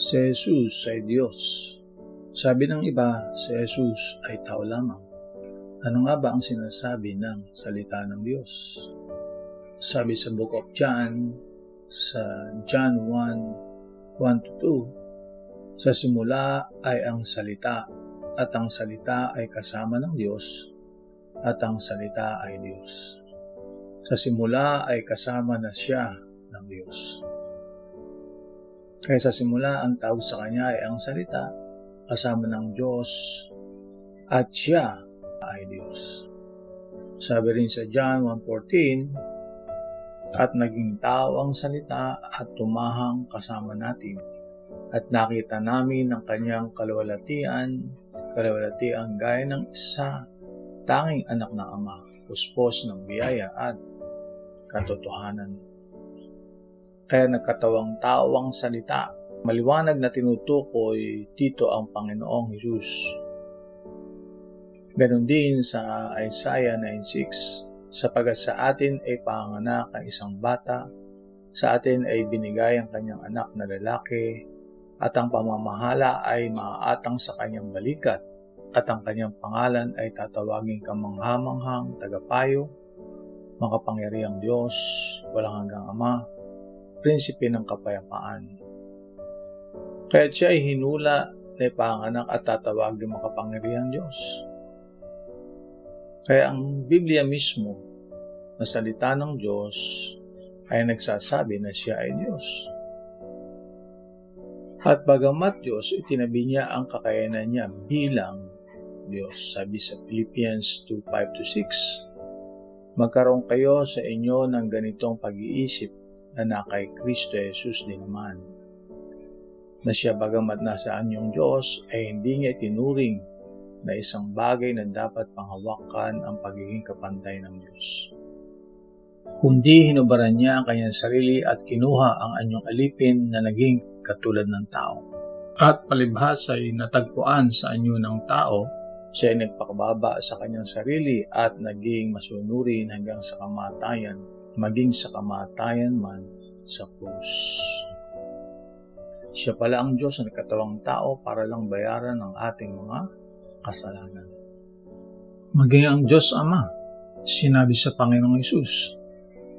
Si Jesus ay Diyos. Sabi ng iba, si Jesus ay tao lamang. Ano nga ba ang sinasabi ng salita ng Diyos? Sabi sa Book of John, sa John 1, 1 2, sa simula ay ang salita, at ang salita ay kasama ng Diyos, at ang salita ay Diyos. Sa simula ay kasama na siya ng Diyos. Kaya sa simula, ang tawag sa kanya ay ang salita, kasama ng Diyos, at siya ay Diyos. Sabi rin sa John 1.14, At naging tao ang salita at tumahang kasama natin, at nakita namin ang kanyang kalawalatian, kalawalatian gaya ng isa, tanging anak ng Ama, puspos ng biyaya at katotohanan kaya nagkatawang tao ang salita. Maliwanag na tinutukoy dito ang Panginoong Hesus. Ganon din sa Isaiah 9.6, sapagat sa atin ay panganak ang isang bata, sa atin ay binigay ang kanyang anak na lalaki, at ang pamamahala ay maaatang sa kanyang balikat, at ang kanyang pangalan ay tatawaging kamanghamanghang tagapayo, makapangyarihang Diyos, walang hanggang Ama, prinsipe ng kapayapaan. Kaya siya ay hinula na ipanganak at tatawag ng makapangyarihang Diyos. Kaya ang Biblia mismo na salita ng Diyos ay nagsasabi na siya ay Diyos. At bagamat Diyos, itinabi niya ang kakayanan niya bilang Diyos. Sabi sa Philippians 2.5-6, Magkaroon kayo sa inyo ng ganitong pag-iisip na na kay Kristo Jesus din naman. Na siya bagamat nasa anyong Diyos ay hindi niya tinuring na isang bagay na dapat panghawakan ang pagiging kapantay ng Diyos. Kundi hinubaran niya ang kanyang sarili at kinuha ang anyong alipin na naging katulad ng tao. At palibhas ay natagpuan sa anyo ng tao, siya ay nagpakababa sa kanyang sarili at naging masunurin hanggang sa kamatayan maging sa kamatayan man sa krus. Siya pala ang Diyos na nagkatawang tao para lang bayaran ang ating mga kasalanan. Maging ang Diyos Ama, sinabi sa Panginoong Isus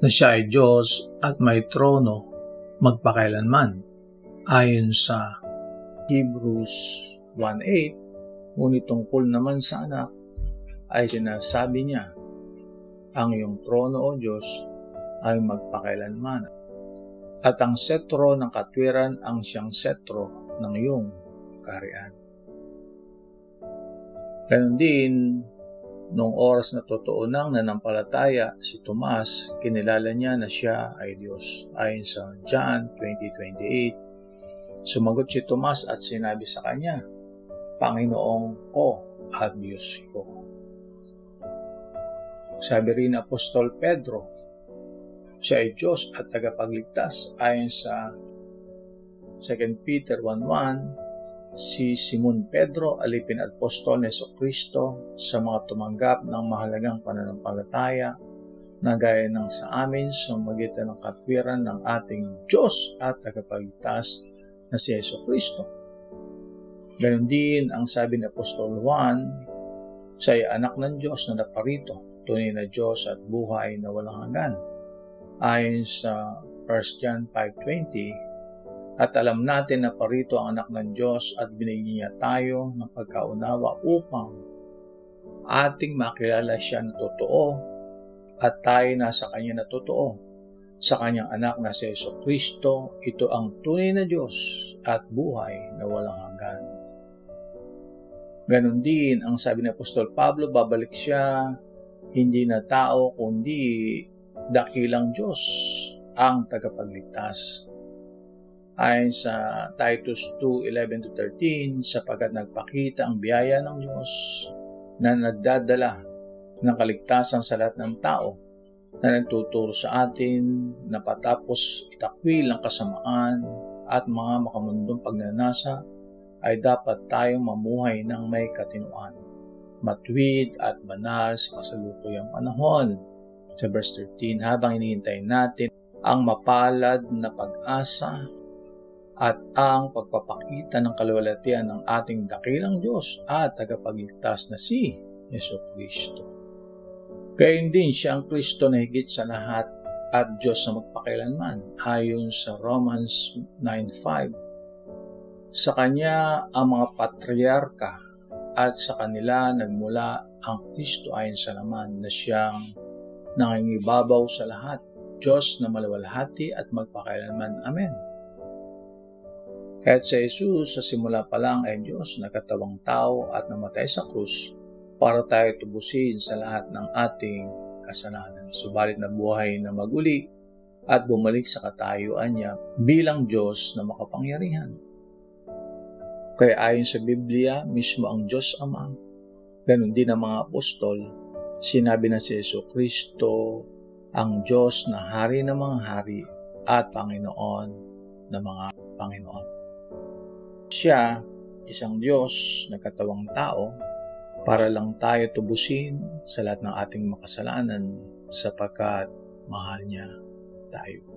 na siya ay Diyos at may trono magpakailanman ayon sa Hebrews 1.8 ngunit tungkol naman sa anak ay sinasabi niya ang iyong trono o Diyos ay magpakailanman. At ang setro ng katwiran ang siyang setro ng iyong karian. Ganon din, noong oras na totoo nang nanampalataya si Tomas, kinilala niya na siya ay Diyos. Ayon sa John 20.28, sumagot si Tomas at sinabi sa kanya, Panginoong ko at Diyos ko. Sabi rin Apostol Pedro siya ay Diyos at tagapagligtas ayon sa 2 Peter 1.1 si Simon Pedro, alipin at apostol ni Kristo sa mga tumanggap ng mahalagang pananampalataya na gaya ng sa amin sa magitan ng katwiran ng ating Diyos at tagapagligtas na si Yeso Kristo. Ganon din ang sabi ni Apostol Juan, siya ay anak ng Diyos na naparito, tunay na Diyos at buhay na walang hanggan ayon sa 1 John 5.20 at alam natin na parito ang anak ng Diyos at binigyan niya tayo ng pagkaunawa upang ating makilala siya na totoo at tayo na sa Kanya na totoo. Sa Kanyang anak na si Yeso Kristo, ito ang tunay na Diyos at buhay na walang hanggan. Ganon din ang sabi ni Apostol Pablo, babalik siya hindi na tao kundi dakilang Diyos ang tagapagligtas. Ayon sa Titus 2:11-13, sapagat nagpakita ang biyaya ng Diyos na nagdadala ng kaligtasan sa lahat ng tao na nagtuturo sa atin na patapos itakwil ang kasamaan at mga makamundong pagnanasa ay dapat tayong mamuhay ng may katinuan, matwid at banal sa kasalukuyang panahon sa verse 13, habang inihintay natin ang mapalad na pag-asa at ang pagpapakita ng kaluwalhatian ng ating dakilang Diyos at tagapagligtas na si Yeso Kristo. Gayon din siya ang Kristo na higit sa lahat at Diyos na magpakailanman ayon sa Romans 9.5. Sa Kanya ang mga patriarka at sa kanila nagmula ang Kristo ayon sa laman na siyang nangingibabaw sa lahat, Diyos na malawalhati at magpakailanman. Amen. Kahit sa Jesus sa simula pa lang ay Diyos na katawang tao at namatay sa krus para tayo tubusin sa lahat ng ating kasalanan. Subalit na buhay na maguli at bumalik sa katayuan niya bilang Diyos na makapangyarihan. Kaya ayon sa Biblia, mismo ang Diyos Ama, ganun din ang mga apostol, sinabi na si Yeso Kristo ang Diyos na hari ng mga hari at Panginoon ng mga Panginoon. Siya, isang Diyos na katawang tao, para lang tayo tubusin sa lahat ng ating makasalanan sapagkat mahal niya tayo.